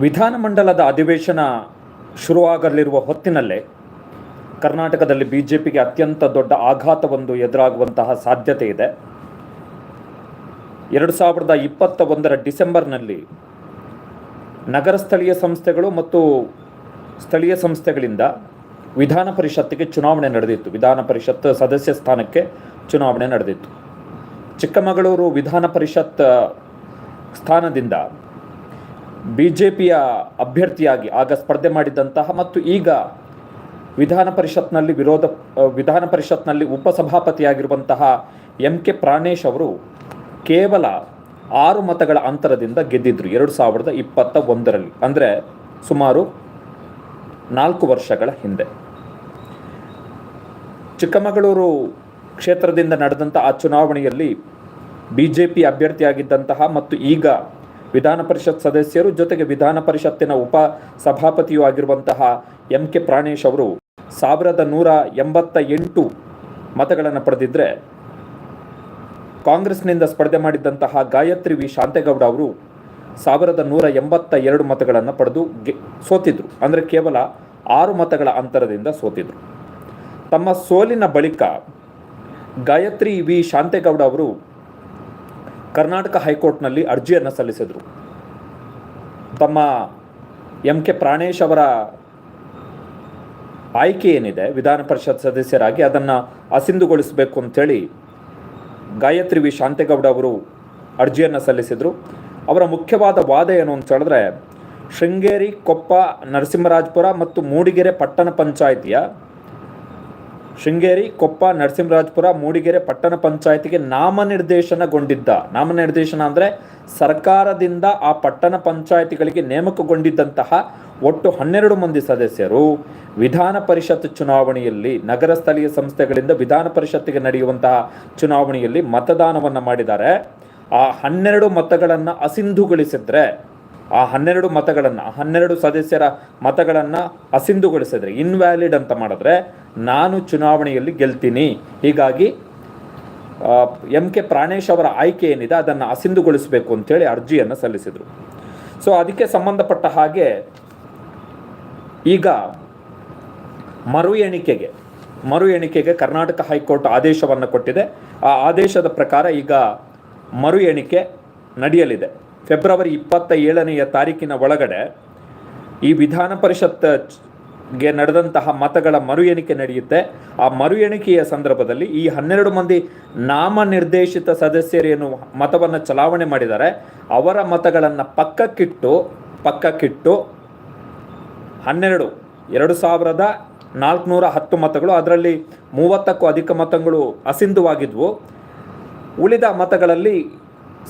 ವಿಧಾನಮಂಡಲದ ಅಧಿವೇಶನ ಶುರುವಾಗಲಿರುವ ಹೊತ್ತಿನಲ್ಲೇ ಕರ್ನಾಟಕದಲ್ಲಿ ಬಿ ಜೆ ಪಿಗೆ ಅತ್ಯಂತ ದೊಡ್ಡ ಆಘಾತವೊಂದು ಎದುರಾಗುವಂತಹ ಸಾಧ್ಯತೆ ಇದೆ. ಎರಡು ಸಾವಿರದ ಇಪ್ಪತ್ತ ಒಂದರ ಡಿಸೆಂಬರ್ನಲ್ಲಿ ನಗರ ಸ್ಥಳೀಯ ಸಂಸ್ಥೆಗಳು ಮತ್ತು ಸ್ಥಳೀಯ ಸಂಸ್ಥೆಗಳಿಂದ ವಿಧಾನ ಪರಿಷತ್ತಿಗೆ ಚುನಾವಣೆ ನಡೆದಿತ್ತು. ವಿಧಾನ ಪರಿಷತ್ ಸದಸ್ಯ ಸ್ಥಾನಕ್ಕೆ ಚುನಾವಣೆ ನಡೆದಿತ್ತು. ಚಿಕ್ಕಮಗಳೂರು ವಿಧಾನ ಪರಿಷತ್ ಸ್ಥಾನದಿಂದ ಬಿ ಜೆ ಪಿಯ ಅಭ್ಯರ್ಥಿಯಾಗಿ ಆಗ ಸ್ಪರ್ಧೆ ಮಾಡಿದ್ದಂತಹ ಮತ್ತು ಈಗ ವಿಧಾನ ಪರಿಷತ್ನಲ್ಲಿ ವಿರೋಧ ವಿಧಾನ ಪರಿಷತ್ನಲ್ಲಿ ಉಪಸಭಾಪತಿಯಾಗಿರುವಂತಹ ಎಂ ಕೆ ಪ್ರಾಣೇಶ್ ಅವರು ಕೇವಲ ಆರು ಮತಗಳ ಅಂತರದಿಂದ ಗೆದ್ದಿದ್ರು ಎರಡು ಸಾವಿರದ ಇಪ್ಪತ್ತ ಒಂದರಲ್ಲಿ. ಅಂದರೆ ಸುಮಾರು ನಾಲ್ಕು ವರ್ಷಗಳ ಹಿಂದೆ. ಚಿಕ್ಕಮಗಳೂರು ಕ್ಷೇತ್ರದಿಂದ ನಡೆದಂಥ ಆ ಚುನಾವಣೆಯಲ್ಲಿ ಬಿ ಜೆ ಪಿ ಅಭ್ಯರ್ಥಿಯಾಗಿದ್ದಂತಹ ಮತ್ತು ಈಗ ವಿಧಾನ ಪರಿಷತ್ ಸದಸ್ಯರು ಜೊತೆಗೆ ವಿಧಾನ ಪರಿಷತ್ತಿನ ಉಪ ಸಭಾಪತಿಯೂ ಆಗಿರುವಂತಹ ಎಂ ಕೆ ಪ್ರಾಣೇಶ್ ಅವರು ಸಾವಿರದ ನೂರ ಎಂಬತ್ತ ಎಂಟು ಮತಗಳನ್ನು ಪಡೆದಿದ್ದರೆ ಕಾಂಗ್ರೆಸ್ನಿಂದ ಸ್ಪರ್ಧೆ ಮಾಡಿದ್ದಂತಹ ಗಾಯತ್ರಿ ವಿ. ಶಾಂತೇಗೌಡ ಅವರು ಸಾವಿರದ ನೂರ ಎಂಬತ್ತ ಎರಡು ಮತಗಳನ್ನು ಪಡೆದು ಗೆ ಸೋತಿದ್ರು. ಅಂದರೆ ಕೇವಲ ಆರು ಮತಗಳ ಅಂತರದಿಂದ ಸೋತಿದ್ರು. ತಮ್ಮ ಸೋಲಿನ ಬಳಿಕ ಗಾಯತ್ರಿ ವಿ. ಶಾಂತೇಗೌಡ ಅವರು ಕರ್ನಾಟಕ ಹೈಕೋರ್ಟ್ನಲ್ಲಿ ಅರ್ಜಿಯನ್ನು ಸಲ್ಲಿಸಿದರು. ತಮ್ಮ ಎಂ ಕೆ ಪ್ರಾಣೇಶ್ ಅವರ ಆಯ್ಕೆ ಏನಿದೆ, ವಿಧಾನ ಪರಿಷತ್ ಸದಸ್ಯರಾಗಿ ಅದನ್ನು ಅಸಿಂಧುಗೊಳಿಸಬೇಕು ಅಂಥೇಳಿ ಗಾಯತ್ರಿ ವಿ. ಶಾಂತೇಗೌಡ ಅವರು ಅರ್ಜಿಯನ್ನು ಸಲ್ಲಿಸಿದರು. ಅವರ ಮುಖ್ಯವಾದ ವಾದ ಏನು ಅಂತ ಹೇಳಿದ್ರೆ, ಶೃಂಗೇರಿ ಕೊಪ್ಪ, ನರಸಿಂಹರಾಜಪುರ ಮತ್ತು ಮೂಡಿಗೆರೆ ಪಟ್ಟಣ ಪಂಚಾಯಿತಿಯ ಶೃಂಗೇರಿ, ಕೊಪ್ಪ, ನರಸಿಂಹರಾಜಪುರ, ಮೂಡಿಗೆರೆ ಪಟ್ಟಣ ಪಂಚಾಯತಿಗೆ ನಾಮನಿರ್ದೇಶನಗೊಂಡಿದ್ದ. ನಾಮನಿರ್ದೇಶನ ಅಂದರೆ ಸರ್ಕಾರದಿಂದ ಆ ಪಟ್ಟಣ ಪಂಚಾಯತಿಗಳಿಗೆ ನೇಮಕಗೊಂಡಿದ್ದಂತಹ ಒಟ್ಟು ಹನ್ನೆರಡು ಮಂದಿ ಸದಸ್ಯರು. ವಿಧಾನ ಪರಿಷತ್ ಚುನಾವಣೆಯಲ್ಲಿ, ನಗರ ಸ್ಥಳೀಯ ಸಂಸ್ಥೆಗಳಿಂದ ವಿಧಾನ ಪರಿಷತ್ತಿಗೆ ನಡೆಯುವಂತಹ ಚುನಾವಣೆಯಲ್ಲಿ ಮತದಾನವನ್ನು ಮಾಡಿದ್ದಾರೆ. ಆ ಹನ್ನೆರಡು ಮತಗಳನ್ನು ಅಸಿಂಧುಗೊಳಿಸಿದ್ರೆ ಆ ಹನ್ನೆರಡು ಮತಗಳನ್ನು ಹನ್ನೆರಡು ಸದಸ್ಯರ ಮತಗಳನ್ನು ಅಸಿಂಧುಗೊಳಿಸಿದ್ರೆ ಇನ್ವ್ಯಾಲಿಡ್ ಅಂತ ಮಾಡಿದ್ರೆ ನಾನು ಚುನಾವಣೆಯಲ್ಲಿ ಗೆಲ್ತೀನಿ. ಹೀಗಾಗಿ ಎಂ ಕೆ ಪ್ರಾಣೇಶ್ ಅವರ ಆಯ್ಕೆ ಏನಿದೆ, ಅದನ್ನು ಅಸಿಂಧುಗೊಳಿಸಬೇಕು ಅಂತೇಳಿ ಅರ್ಜಿಯನ್ನು ಸಲ್ಲಿಸಿದರು. ಸೊ ಅದಕ್ಕೆ ಸಂಬಂಧಪಟ್ಟ ಹಾಗೆ ಈಗ ಮರು ಎಣಿಕೆಗೆ ಮರು ಎಣಿಕೆಗೆ ಕರ್ನಾಟಕ ಹೈಕೋರ್ಟ್ ಆದೇಶವನ್ನು ಕೊಟ್ಟಿದೆ. ಆ ಆದೇಶದ ಪ್ರಕಾರ ಈಗ ಮರು ಎಣಿಕೆ ನಡೆಯಲಿದೆ. ಫೆಬ್ರವರಿ ಇಪ್ಪತ್ತ ಏಳನೆಯ ತಾರೀಕಿನ ಒಳಗಡೆ ಈ ವಿಧಾನ ಪರಿಷತ್ಗೆ ನಡೆದಂತಹ ಮತಗಳ ಮರು ಎಣಿಕೆ ನಡೆಯುತ್ತೆ. ಆ ಮರು ಎಣಿಕೆಯ ಸಂದರ್ಭದಲ್ಲಿ ಈ ಹನ್ನೆರಡು ಮಂದಿ ನಾಮನಿರ್ದೇಶಿತ ಸದಸ್ಯರೇನು ಮತವನ್ನು ಚಲಾವಣೆ ಮಾಡಿದ್ದಾರೆ. ಅವರ ಮತಗಳನ್ನು ಪಕ್ಕಕ್ಕಿಟ್ಟು ಪಕ್ಕಕ್ಕಿಟ್ಟು ಹನ್ನೆರಡು, ಎರಡು ಸಾವಿರದ ನಾಲ್ಕುನೂರ ಹತ್ತು ಮತಗಳು, ಅದರಲ್ಲಿ ಮೂವತ್ತಕ್ಕೂ ಅಧಿಕ ಮತಗಳು ಅಸಿಂಧುವಾಗಿದ್ವು. ಉಳಿದ ಮತಗಳಲ್ಲಿ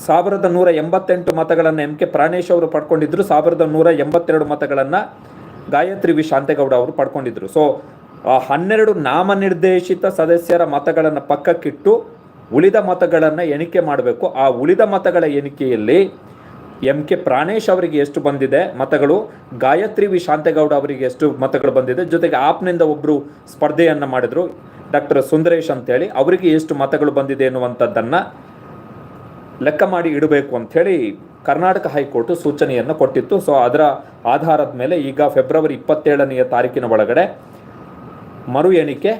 ಸಾವಿರದ ನೂರ ಎಂಬತ್ತೆಂಟು ಮತಗಳನ್ನು ಎಂ ಕೆ ಪ್ರಾಣೇಶ್ ಅವರು ಪಡ್ಕೊಂಡಿದ್ದರು ಸಾವಿರದ ನೂರ ಎಂಬತ್ತೆರಡು ಮತಗಳನ್ನು ಗಾಯತ್ರಿ ವಿ ಶಾಂತೇಗೌಡ ಅವರು ಪಡ್ಕೊಂಡಿದ್ದರು ಸೊ ಹನ್ನೆರಡು ನಾಮನಿರ್ದೇಶಿತ ಸದಸ್ಯರ ಮತಗಳನ್ನು ಪಕ್ಕಕ್ಕಿಟ್ಟು ಉಳಿದ ಮತಗಳನ್ನು ಎಣಿಕೆ ಮಾಡಬೇಕು. ಆ ಉಳಿದ ಮತಗಳ ಎಣಿಕೆಯಲ್ಲಿ ಎಂ ಕೆ ಪ್ರಾಣೇಶ್ ಅವರಿಗೆ ಎಷ್ಟು ಬಂದಿದೆ ಮತಗಳು, ಗಾಯತ್ರಿ ವಿ ಶಾಂತೇಗೌಡ ಅವರಿಗೆ ಎಷ್ಟು ಮತಗಳು ಬಂದಿದೆ, ಜೊತೆಗೆ ಆಪ್ನಿಂದ ಒಬ್ಬರು ಸ್ಪರ್ಧೆಯನ್ನು ಮಾಡಿದರು ಡಾಕ್ಟರ್ ಸುಂದರೇಶ್ ಅಂತೇಳಿ. ಅವರಿಗೆ ಎಷ್ಟು ಮತಗಳು ಬಂದಿದೆ ಎನ್ನುವಂಥದ್ದನ್ನು ಲೆಕ್ಕ ಮಾಡಿ ಇಡಬೇಕು ಅಂಥೇಳಿ ಕರ್ನಾಟಕ ಹೈಕೋರ್ಟ್ ಸೂಚನೆಯನ್ನು ಕೊಟ್ಟಿತ್ತು. ಸೊ ಅದರ ಆಧಾರದ ಮೇಲೆ ಈಗ ಫೆಬ್ರವರಿ ಇಪ್ಪತ್ತೇಳನೆಯ ತಾರೀಕಿನ ಒಳಗಡೆ ಮರು ಎಣಿಕೆ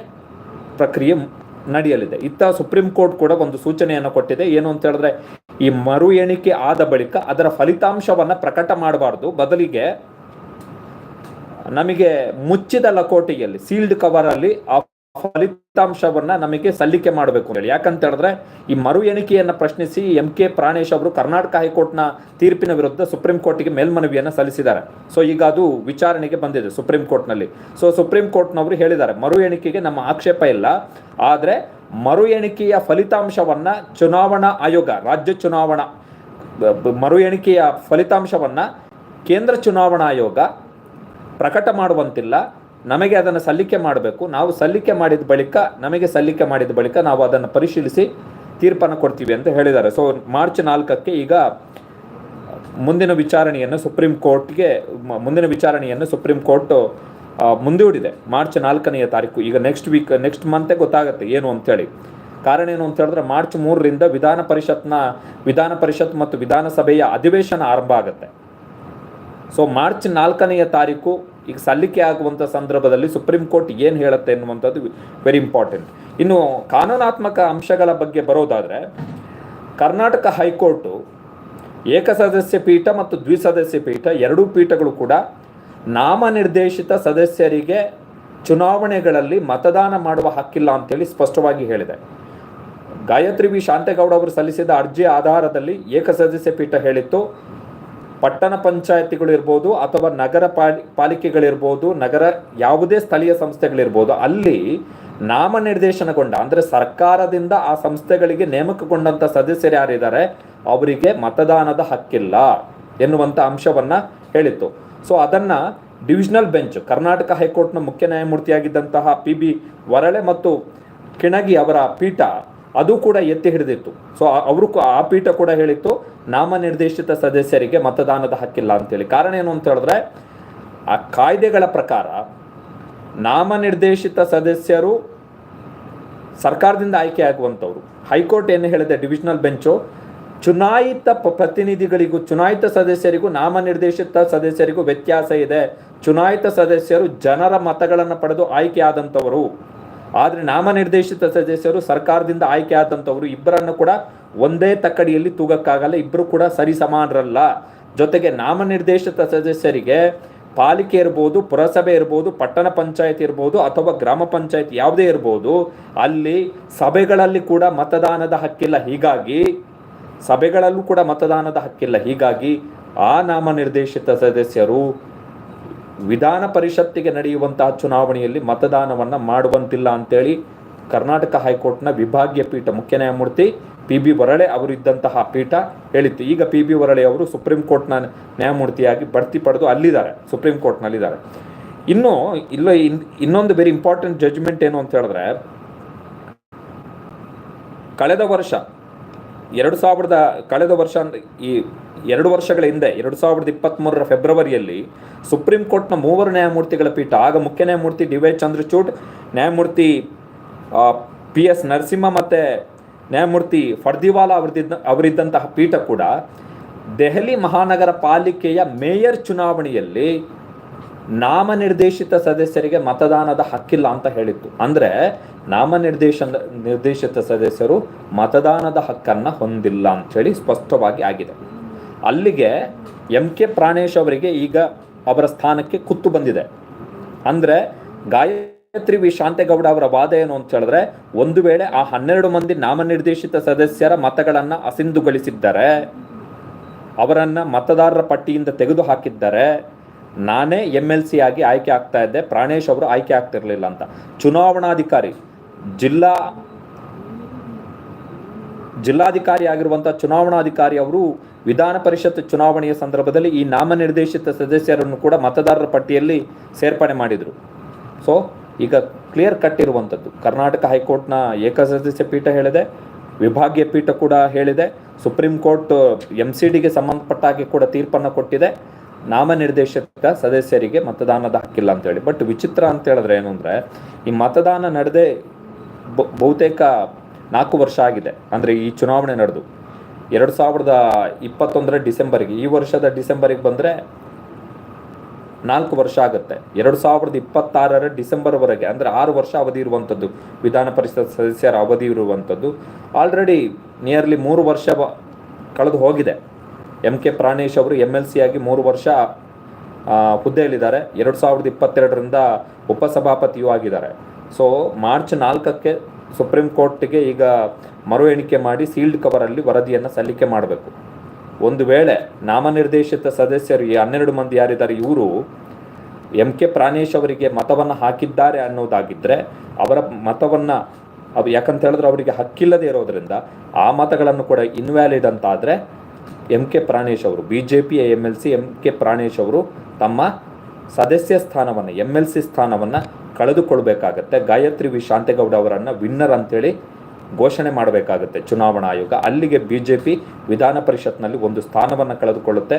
ಪ್ರಕ್ರಿಯೆ ನಡೆಯಲಿದೆ. ಇತ್ತ ಸುಪ್ರೀಂ ಕೋರ್ಟ್ ಕೂಡ ಒಂದು ಸೂಚನೆಯನ್ನು ಕೊಟ್ಟಿದೆ. ಏನು ಅಂತ ಹೇಳಿದ್ರೆ, ಈ ಮರು ಎಣಿಕೆ ಆದ ಬಳಿಕ ಅದರ ಫಲಿತಾಂಶವನ್ನು ಪ್ರಕಟ ಮಾಡಬಾರ್ದು. ಬದಲಿಗೆ ನಮಗೆ ಮುಚ್ಚಿದ ಲಕೋಟೆಯಲ್ಲಿ ಸೀಲ್ಡ್ ಕವರ್ ಅಲ್ಲಿ ಆ ಫಲಿತಾಂಶವನ್ನ ನಮಗೆ ಸಲ್ಲಿಕೆ ಮಾಡಬೇಕು ಹೇಳಿ ಯಾಕಂತ ಹೇಳಿದ್ರೆ ಈ ಮರು ಎಣಿಕೆಯನ್ನ ಪ್ರಶ್ನಿಸಿ ಎಂ ಕೆ ಪ್ರಾಣೇಶ್ ಅವರು ಕರ್ನಾಟಕ ಹೈಕೋರ್ಟ್ನ ತೀರ್ಪಿನ ವಿರುದ್ಧ ಸುಪ್ರೀಂ ಕೋರ್ಟ್ಗೆ ಮೇಲ್ಮನವಿಯನ್ನ ಸಲ್ಲಿಸಿದ್ದಾರೆ. ಸೊ ಈಗ ಅದು ವಿಚಾರಣೆಗೆ ಬಂದಿದೆ ಸುಪ್ರೀಂ ಕೋರ್ಟ್ನಲ್ಲಿ. ಸೊ ಸುಪ್ರೀಂ ಕೋರ್ಟ್ನವರು ಹೇಳಿದ್ದಾರೆ, ಮರು ಎಣಿಕೆಗೆ ನಮ್ಮ ಆಕ್ಷೇಪ ಇಲ್ಲ. ಆದರೆ ಮರು ಎಣಿಕೆಯ ಫಲಿತಾಂಶವನ್ನ ಚುನಾವಣಾ ಆಯೋಗ, ರಾಜ್ಯ ಚುನಾವಣಾ, ಮರು ಎಣಿಕೆಯ ಫಲಿತಾಂಶವನ್ನ ಕೇಂದ್ರ ಚುನಾವಣಾ ಆಯೋಗ ಪ್ರಕಟ ಮಾಡುವಂತಿಲ್ಲ. ನಮಗೆ ಅದನ್ನು ಸಲ್ಲಿಕೆ ಮಾಡಬೇಕು. ನಾವು ಸಲ್ಲಿಕೆ ಮಾಡಿದ ಬಳಿಕ, ನಮಗೆ ಸಲ್ಲಿಕೆ ಮಾಡಿದ ಬಳಿಕ ನಾವು ಅದನ್ನು ಪರಿಶೀಲಿಸಿ ತೀರ್ಪನ್ನು ಕೊಡ್ತೀವಿ ಅಂತ ಹೇಳಿದ್ದಾರೆ. ಸೊ ಮಾರ್ಚ್ ನಾಲ್ಕಕ್ಕೆ ಈಗ ಮುಂದಿನ ವಿಚಾರಣೆಯನ್ನು ಸುಪ್ರೀಂ ಕೋರ್ಟ್ಗೆ, ಮುಂದಿನ ವಿಚಾರಣೆಯನ್ನು ಸುಪ್ರೀಂ ಕೋರ್ಟ್ ಮುಂದೂಡಿದೆ. ಮಾರ್ಚ್ ನಾಲ್ಕನೆಯ ತಾರೀಕು. ಈಗ ನೆಕ್ಸ್ಟ್ ವೀಕ್ ನೆಕ್ಸ್ಟ್ ಮಂತೇ ಗೊತ್ತಾಗುತ್ತೆ ಏನು ಅಂತೇಳಿ ಕಾರಣ ಏನು ಅಂತ ಹೇಳಿದ್ರೆ ಮಾರ್ಚ್ ಮೂರರಿಂದ ವಿಧಾನ ಪರಿಷತ್ನ, ವಿಧಾನ ಪರಿಷತ್ ಮತ್ತು ವಿಧಾನಸಭೆಯ ಅಧಿವೇಶನ ಆರಂಭ ಆಗುತ್ತೆ. ಸೊ ಮಾರ್ಚ್ ನಾಲ್ಕನೆಯ ತಾರೀಕು ಈಗ ಸಲ್ಲಿಕೆ ಆಗುವಂಥ ಸಂದರ್ಭದಲ್ಲಿ ಸುಪ್ರೀಂ ಕೋರ್ಟ್ ಏನು ಹೇಳುತ್ತೆ ಎನ್ನುವಂಥದ್ದು ವೆರಿ ಇಂಪಾರ್ಟೆಂಟ್ ಇನ್ನು ಕಾನೂನಾತ್ಮಕ ಅಂಶಗಳ ಬಗ್ಗೆ ಬರೋದಾದರೆ, ಕರ್ನಾಟಕ ಹೈಕೋರ್ಟು ಏಕಸದಸ್ಯ ಪೀಠ ಮತ್ತು ದ್ವಿಸದಸ್ಯ ಪೀಠ ಎರಡೂ ಪೀಠಗಳು ಕೂಡ ನಾಮನಿರ್ದೇಶಿತ ಸದಸ್ಯರಿಗೆ ಚುನಾವಣೆಗಳಲ್ಲಿ ಮತದಾನ ಮಾಡುವ ಹಕ್ಕಿಲ್ಲ ಅಂತೇಳಿ ಸ್ಪಷ್ಟವಾಗಿ ಹೇಳಿದೆ. ಗಾಯತ್ರಿ ವಿ. ಶಾಂತೇಗೌಡ ಅವರು ಸಲ್ಲಿಸಿದ ಅರ್ಜಿ ಆಧಾರದಲ್ಲಿ ಏಕಸದಸ್ಯ ಪೀಠ ಹೇಳಿತ್ತು. ಪಟ್ಟಣ ಪಂಚಾಯತಿಗಳು ಇರ್ಬೋದು ಅಥವಾ ನಗರ ಪಾಲಿ, ಪಾಲಿಕೆಗಳಿರ್ಬೋದು, ನಗರ ಯಾವುದೇ ಸ್ಥಳೀಯ ಸಂಸ್ಥೆಗಳಿರ್ಬೋದು, ಅಲ್ಲಿ ನಾಮನಿರ್ದೇಶನಗೊಂಡ ಅಂದರೆ ಸರ್ಕಾರದಿಂದ ಆ ಸಂಸ್ಥೆಗಳಿಗೆ ನೇಮಕಗೊಂಡಂಥ ಸದಸ್ಯರು ಯಾರಿದ್ದಾರೆ? ಅವರಿಗೆ ಮತದಾನದ ಹಕ್ಕಿಲ್ಲ ಎನ್ನುವಂಥ ಅಂಶವನ್ನು ಹೇಳಿತ್ತು. ಸೊ, ಅದನ್ನು ಡಿವಿಷನಲ್ ಬೆಂಚ್, ಕರ್ನಾಟಕ ಹೈಕೋರ್ಟ್ನ ಮುಖ್ಯ ನ್ಯಾಯಮೂರ್ತಿಯಾಗಿದ್ದಂತಹ ಪಿ ಬಿ ವರಳೆ ಮತ್ತು ಕಿಣಗಿ ಅವರ ಪೀಠ ಅದು ಕೂಡ ಎತ್ತಿ ಹಿಡಿದಿತ್ತು. ಸೊ ಅವರು ಆ ಪೀಠ ಕೂಡ ಹೇಳಿತ್ತು, ನಾಮನಿರ್ದೇಶಿತ ಸದಸ್ಯರಿಗೆ ಮತದಾನದ ಹಕ್ಕಿಲ್ಲ ಅಂತೇಳಿ. ಕಾರಣ ಏನು ಅಂತ ಹೇಳಿದ್ರೆ, ಆ ಕಾಯ್ದೆಗಳ ಪ್ರಕಾರ ನಾಮನಿರ್ದೇಶಿತ ಸದಸ್ಯರು ಸರ್ಕಾರದಿಂದ ಆಯ್ಕೆ ಆಗುವಂಥವ್ರು. ಹೈಕೋರ್ಟ್ ಏನು ಹೇಳಿದೆ, ಡಿವಿಷನಲ್ ಬೆಂಚು, ಚುನಾಯಿತ ಪ್ರತಿನಿಧಿಗಳಿಗೂ, ಚುನಾಯಿತ ಸದಸ್ಯರಿಗೂ, ನಾಮನಿರ್ದೇಶಿತ ಸದಸ್ಯರಿಗೂ ವ್ಯತ್ಯಾಸ ಇದೆ. ಚುನಾಯಿತ ಸದಸ್ಯರು ಜನರ ಮತಗಳನ್ನು ಪಡೆದು ಆಯ್ಕೆ ಆದಂಥವರು. ಆದರೆ ನಾಮನಿರ್ದೇಶಿತ ಸದಸ್ಯರು ಸರ್ಕಾರದಿಂದ ಆಯ್ಕೆ ಆದಂಥವರು ಇಬ್ಬರನ್ನು ಕೂಡ ಒಂದೇ ತಕ್ಕಡಿಯಲ್ಲಿ ತೂಗಕ್ಕಾಗಲ್ಲ ಇಬ್ಬರು ಕೂಡ ಸರಿ ಸಮಾನರಲ್ಲ ಜೊತೆಗೆ ನಾಮನಿರ್ದೇಶಿತ ಸದಸ್ಯರಿಗೆ ಪಾಲಿಕೆ ಇರ್ಬೋದು, ಪುರಸಭೆ ಇರ್ಬೋದು, ಪಟ್ಟಣ ಪಂಚಾಯತ್ ಇರ್ಬೋದು ಅಥವಾ ಗ್ರಾಮ ಪಂಚಾಯತ್ ಯಾವುದೇ ಇರ್ಬೋದು, ಅಲ್ಲಿ ಸಭೆಗಳಲ್ಲಿ ಕೂಡ ಮತದಾನದ ಹಕ್ಕಿಲ್ಲ. ಹೀಗಾಗಿ ಸಭೆಗಳಲ್ಲೂ ಕೂಡ ಮತದಾನದ ಹಕ್ಕಿಲ್ಲ. ಹೀಗಾಗಿ ಆ ನಾಮನಿರ್ದೇಶಿತ ಸದಸ್ಯರು ವಿಧಾನ ಪರಿಷತ್ತಿಗೆ ನಡೆಯುವಂತಹ ಚುನಾವಣೆಯಲ್ಲಿ ಮತದಾನವನ್ನು ಮಾಡುವಂತಿಲ್ಲ ಅಂತೇಳಿ ಕರ್ನಾಟಕ ಹೈಕೋರ್ಟ್ನ ವಿಭಾಗೀಯ ಪೀಠ ಮುಖ್ಯ ನ್ಯಾಯಮೂರ್ತಿ ಪಿ ಬಿ ವರಳೆ ಅವರಿದ್ದಂತಹ ಪೀಠ ಹೇಳಿತ್ತು. ಈಗ ಪಿ ಬಿ ವರಳೆ ಅವರು ಸುಪ್ರೀಂ ಕೋರ್ಟ್ನ ನ್ಯಾಯಮೂರ್ತಿಯಾಗಿ ಬಡ್ತಿ ಪಡೆದು ಅಲ್ಲಿದ್ದಾರೆ, ಸುಪ್ರೀಂ ಕೋರ್ಟ್ನಲ್ಲಿದ್ದಾರೆ. ಇನ್ನು ಇಲ್ಲ ಇನ್- ಇನ್ನೊಂದು ವೆರಿ ಇಂಪಾರ್ಟೆಂಟ್ ಜಡ್ಜ್ಮೆಂಟ್ ಏನು ಅಂತ ಹೇಳಿದ್ರೆ, ಕಳೆದ ವರ್ಷ, ಎರಡು ಸಾವಿರದ, ಕಳೆದ ವರ್ಷ ಈ ಎರಡು ವರ್ಷಗಳ ಹಿಂದೆ, ಎರಡು ಸಾವಿರದ ಇಪ್ಪತ್ತ್ಮೂರರ ಫೆಬ್ರವರಿಯಲ್ಲಿ ಸುಪ್ರೀಂ ಕೋರ್ಟ್ನ ಮೂವರು ನ್ಯಾಯಮೂರ್ತಿಗಳ ಪೀಠ, ಆಗ ಮುಖ್ಯ ನ್ಯಾಯಮೂರ್ತಿ ಡಿ ವೈ ಚಂದ್ರಚೂಡ್, ನ್ಯಾಯಮೂರ್ತಿ ಪಿ ಎಸ್ ನರಸಿಂಹ ಮತ್ತು ನ್ಯಾಯಮೂರ್ತಿ ಫರ್ದಿವಾಲಾ ಅವರಿದ್ದ, ಅವರಿದ್ದಂತಹ ಪೀಠ ಕೂಡ ದೆಹಲಿ ಮಹಾನಗರ ಪಾಲಿಕೆಯ ಮೇಯರ್ ಚುನಾವಣೆಯಲ್ಲಿ ನಾಮನಿರ್ದೇಶಿತ ಸದಸ್ಯರಿಗೆ ಮತದಾನದ ಹಕ್ಕಿಲ್ಲ ಅಂತ ಹೇಳಿತ್ತು. ಅಂದರೆ ನಾಮನಿರ್ದೇಶನ, ನಿರ್ದೇಶಿತ ಸದಸ್ಯರು ಮತದಾನದ ಹಕ್ಕನ್ನು ಹೊಂದಿಲ್ಲ ಅಂಥೇಳಿ ಸ್ಪಷ್ಟವಾಗಿ ಆಗಿದೆ. ಅಲ್ಲಿಗೆ ಎಂ ಕೆ ಪ್ರಾಣೇಶ್ ಅವರಿಗೆ ಈಗ ಅವರ ಸ್ಥಾನಕ್ಕೆ ಕುತ್ತು ಬಂದಿದೆ. ಅಂದರೆ ಗಾಯತ್ರಿ ವಿ. ಶಾಂತೇಗೌಡ ಅವರ ವಾದ ಏನು ಅಂತ ಹೇಳಿದ್ರೆ, ಒಂದು ವೇಳೆ ಆ ಹನ್ನೆರಡು ಮಂದಿ ನಾಮನಿರ್ದೇಶಿತ ಸದಸ್ಯರ ಮತಗಳನ್ನು ಅಸಿಂಧುಗೊಳಿಸಿದ್ದಾರೆ, ಅವರನ್ನು ಮತದಾರರ ಪಟ್ಟಿಯಿಂದ ತೆಗೆದು ಹಾಕಿದ್ದಾರೆ ನಾನೇ ಎಂ ಎಲ್ ಸಿ ಆಗಿ ಆಯ್ಕೆ ಆಗ್ತಾ ಇದ್ದೆ, ಪ್ರಾಣೇಶ್ ಅವರು ಆಯ್ಕೆ ಆಗ್ತಿರಲಿಲ್ಲ ಅಂತ. ಚುನಾವಣಾಧಿಕಾರಿ, ಜಿಲ್ಲಾ ಜಿಲ್ಲಾಧಿಕಾರಿ ಆಗಿರುವಂಥ ಚುನಾವಣಾಧಿಕಾರಿ ಅವರು ವಿಧಾನ ಪರಿಷತ್ ಚುನಾವಣೆಯ ಸಂದರ್ಭದಲ್ಲಿ ಈ ನಾಮನಿರ್ದೇಶಿತ ಸದಸ್ಯರನ್ನು ಕೂಡ ಮತದಾರರ ಪಟ್ಟಿಯಲ್ಲಿ ಸೇರ್ಪಡೆ ಮಾಡಿದರು. ಸೊ ಈಗ ಕ್ಲಿಯರ್ ಕಟ್ ಇರುವಂಥದ್ದು ಕರ್ನಾಟಕ ಹೈಕೋರ್ಟ್ನ ಏಕಸದಸ್ಯ ಪೀಠ ಹೇಳಿದೆ, ವಿಭಾಗೀಯ ಪೀಠ ಕೂಡ ಹೇಳಿದೆ, ಸುಪ್ರೀಂ ಕೋರ್ಟ್ ಎಂ ಸಿ ಡಿಗೆ ಸಂಬಂಧಪಟ್ಟ ಹಾಗೆ ಕೂಡ ತೀರ್ಪನ್ನು ಕೊಟ್ಟಿದೆ. ನಾಮನಿರ್ದೇಶಿತ ಸದಸ್ಯರಿಗೆ ಮತದಾನದ ಹಕ್ಕಿಲ್ಲ ಅಂತೇಳಿ ಬಟ್ ವಿಚಿತ್ರ ಅಂತ ಹೇಳಿದ್ರೆ ಏನು ಅಂದರೆ, ಈ ಮತದಾನ ನಡೆದೇ ಬಹುತೇಕ ನಾಲ್ಕು ವರ್ಷ ಆಗಿದೆ. ಅಂದರೆ ಈ ಚುನಾವಣೆ ನಡೆದು. ಎರಡು ಸಾವಿರದ ಇಪ್ಪತ್ತೊಂದರ ಡಿಸೆಂಬರ್ಗೆ, ಈ ವರ್ಷದ ಡಿಸೆಂಬರಿಗೆ ಬಂದರೆ ನಾಲ್ಕು ವರ್ಷ ಆಗುತ್ತೆ. ಎರಡು ಸಾವಿರದ ಇಪ್ಪತ್ತಾರರ ಡಿಸೆಂಬರ್ವರೆಗೆ, ಅಂದರೆ ಆರು ವರ್ಷ ಅವಧಿ ಇರುವಂಥದ್ದು, ವಿಧಾನ ಪರಿಷತ್ ಸದಸ್ಯರ ಅವಧಿ ಇರುವಂಥದ್ದು. ಆಲ್ರೆಡಿ ನಿಯರ್ಲಿ ಮೂರು ವರ್ಷ ಕಳೆದು ಹೋಗಿದೆ. ಎಂ ಕೆ ಪ್ರಾಣೇಶ್ ಅವರು ಎಂ ಎಲ್ ಸಿ ಆಗಿ ಮೂರು ವರ್ಷ ಹುದ್ದೆಯಲ್ಲಿದ್ದಾರೆ. ಎರಡು ಸಾವಿರದ ಇಪ್ಪತ್ತೆರಡರಿಂದ ಉಪಸಭಾಪತಿಯೂ ಆಗಿದ್ದಾರೆ. ಸೊ ಮಾರ್ಚ್ ನಾಲ್ಕಕ್ಕೆ ಸುಪ್ರೀಂ ಕೋರ್ಟ್ಗೆ ಈಗ ಮರು ಎಣಿಕೆ ಮಾಡಿ ಸೀಲ್ಡ್ ಕವರಲ್ಲಿ ವರದಿಯನ್ನು ಸಲ್ಲಿಕೆ ಮಾಡಬೇಕು. ಒಂದು ವೇಳೆ ನಾಮನಿರ್ದೇಶಿತ ಸದಸ್ಯರು ಈ ಹನ್ನೆರಡು ಮಂದಿ ಯಾರಿದ್ದಾರೆ, ಇವರು ಎಂ ಕೆ ಪ್ರಾಣೇಶ್ ಅವರಿಗೆ ಮತವನ್ನು ಹಾಕಿದ್ದಾರೆ ಅನ್ನೋದಾಗಿದ್ದರೆ ಅವರ ಮತವನ್ನು ಅವು ಯಾಕಂತ ಹೇಳಿದ್ರೆ ಅವರಿಗೆ ಹಕ್ಕಿಲ್ಲದೆ ಇರೋದ್ರಿಂದ ಆ ಮತಗಳನ್ನು ಕೂಡ ಇನ್ವ್ಯಾಲಿಡ್ ಅಂತ ಆದರೆ ಎಂ ಕೆ ಪ್ರಾಣೇಶ್ ಅವರು ಬಿ ಜೆ ಪಿಯ M L C, M K Pranesh ಅವರು ತಮ್ಮ ಸದಸ್ಯ ಸ್ಥಾನವನ್ನು ಎಂ ಎಲ್ ಸಿ ಸ್ಥಾನವನ್ನು ಕಳೆದುಕೊಳ್ಬೇಕಾಗತ್ತೆ. ಗಾಯತ್ರಿ ವಿ. ಶಾಂತೇಗೌಡ ಅವರನ್ನು ವಿನ್ನರ್ ಅಂತೇಳಿ ಘೋಷಣೆ ಮಾಡಬೇಕಾಗುತ್ತೆ ಚುನಾವಣಾ ಆಯೋಗ. ಅಲ್ಲಿಗೆ ಬಿ ಜೆ ಪಿ ವಿಧಾನ ಪರಿಷತ್ನಲ್ಲಿ ಒಂದು ಸ್ಥಾನವನ್ನು ಕಳೆದುಕೊಳ್ಳುತ್ತೆ.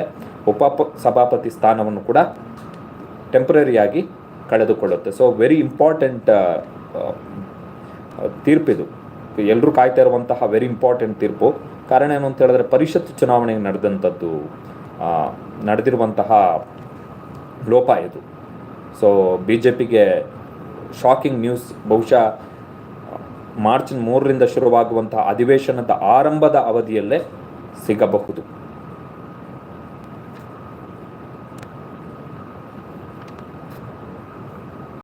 ಉಪ ಸಭಾಪತಿ ಸ್ಥಾನವನ್ನು ಕೂಡ ಟೆಂಪ್ರರಿಯಾಗಿ ಕಳೆದುಕೊಳ್ಳುತ್ತೆ. ಸೊ ವೆರಿ ಇಂಪಾರ್ಟೆಂಟ್ ತೀರ್ಪಿದು ಎಲ್ಲರೂ ಕಾಯ್ತಾ ಇರುವಂತಹ ವೆರಿ ಇಂಪಾರ್ಟೆಂಟ್ ತೀರ್ಪು. ಕಾರಣ ಏನು ಅಂತ ಹೇಳಿದ್ರೆ ಪರಿಷತ್ ಚುನಾವಣೆಗೆ ನಡೆದಂಥದ್ದು ನಡೆದಿರುವಂತಹ ಲೋಪ ಇದು. ಸೊ ಬಿ ಜೆ ಪಿಗೆ ಶಾಕಿಂಗ್ ನ್ಯೂಸ್ ಬಹುಶಃ ಮಾರ್ಚ್ ಮೂರರಿಂದ ಶುರುವಾಗುವಂತಹ ಅಧಿವೇಶನದ ಆರಂಭದ ಅವಧಿಯಲ್ಲೇ ಸಿಗಬಹುದು.